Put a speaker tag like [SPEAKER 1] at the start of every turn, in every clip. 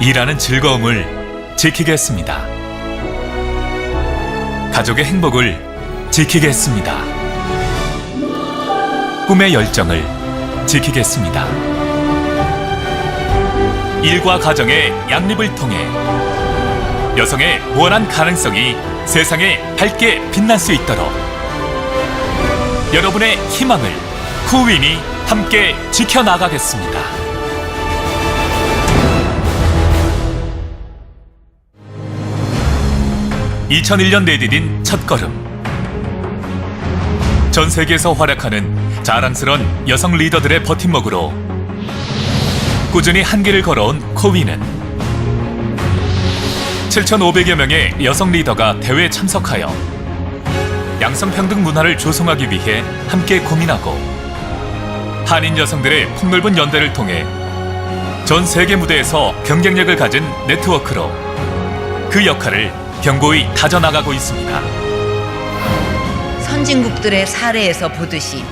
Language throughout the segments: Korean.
[SPEAKER 1] 일하는 즐거움을 지키겠습니다. 가족의 행복을 지키겠습니다. 꿈의 열정을 지키겠습니다. 일과 가정의 양립을 통해 여성의 무한한 가능성이 세상에 밝게 빛날 수 있도록 여러분의 희망을 쿠윈이 함께 지켜나가겠습니다. (2001년) 내디딘 첫걸음. 전 세계에서 활약하는 자랑스런 여성 리더들의 버팀목으로 꾸준히 한길을 걸어온 코위는 7,500여 명의 여성 리더가 대회에 참석하여 양성평등 문화를 조성하기 위해 함께 고민하고 한인 여성들의 폭넓은 연대를 통해 전 세계 무대에서 경쟁력을 가진 네트워크로 그 역할을 견고히 다져나가고 있습니다.
[SPEAKER 2] 선진국들의 사례에서 보듯이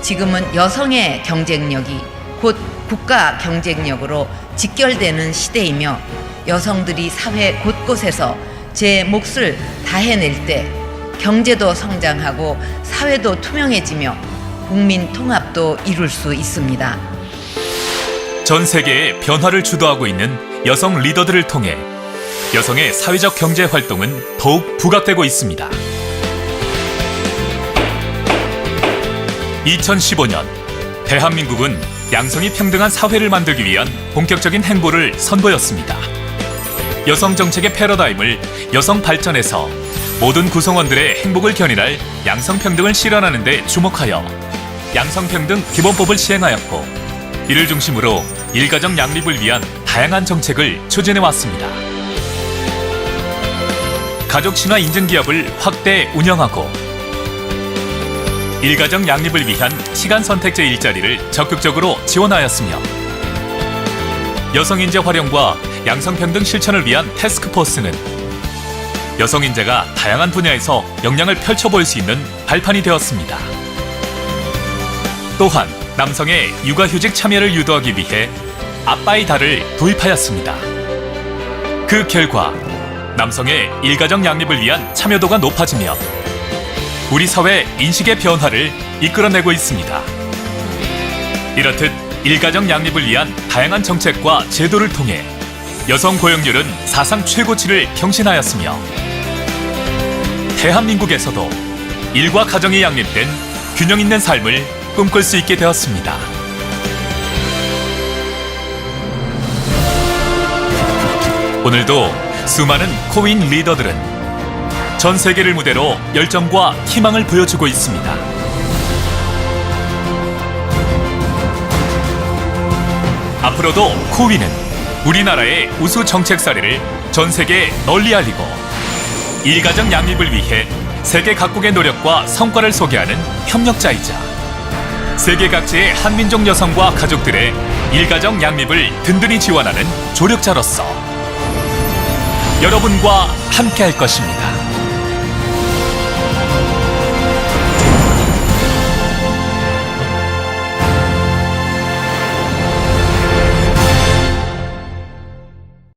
[SPEAKER 2] 지금은 여성의 경쟁력이 곧 국가 경쟁력으로 직결되는 시대이며 여성들이 사회 곳곳에서 제 몫을 다해낼 때 경제도 성장하고 사회도 투명해지며 국민 통합도 이룰 수 있습니다.
[SPEAKER 1] 전 세계의 변화를 주도하고 있는 여성 리더들을 통해 여성의 사회적 경제 활동은 더욱 부각되고 있습니다. 2015년 대한민국은 양성이 평등한 사회를 만들기 위한 본격적인 행보를 선보였습니다. 여성 정책의 패러다임을 여성 발전에서 모든 구성원들의 행복을 견인할 양성평등을 실현하는 데 주목하여 양성평등 기본법을 시행하였고 이를 중심으로 일가정 양립을 위한 다양한 정책을 추진해 왔습니다. 가족 친화 인증 기업을 확대 운영하고 일가정 양립을 위한 시간 선택제 일자리를 적극적으로 지원하였으며 여성 인재 활용과 양성평등 실천을 위한 태스크포스는 여성 인재가 다양한 분야에서 역량을 펼쳐볼 수 있는 발판이 되었습니다. 또한 남성의 육아휴직 참여를 유도하기 위해 아빠의 달을 도입하였습니다. 그 결과 남성의 일가정 양립을 위한 참여도가 높아지며 우리 사회 인식의 변화를 이끌어내고 있습니다. 이렇듯 일가정 양립을 위한 다양한 정책과 제도를 통해 여성 고용률은 사상 최고치를 경신하였으며 대한민국에서도 일과 가정이 양립된 균형 있는 삶을 꿈꿀 수 있게 되었습니다. 오늘도 수많은 코인 리더들은 전 세계를 무대로 열정과 희망을 보여주고 있습니다. 앞으로도 코위는 우리나라의 우수 정책 사례를 전 세계에 널리 알리고 일가정 양립을 위해 세계 각국의 노력과 성과를 소개하는 협력자이자 세계 각지의 한민족 여성과 가족들의 일가정 양립을 든든히 지원하는 조력자로서 여러분과 함께 할 것입니다.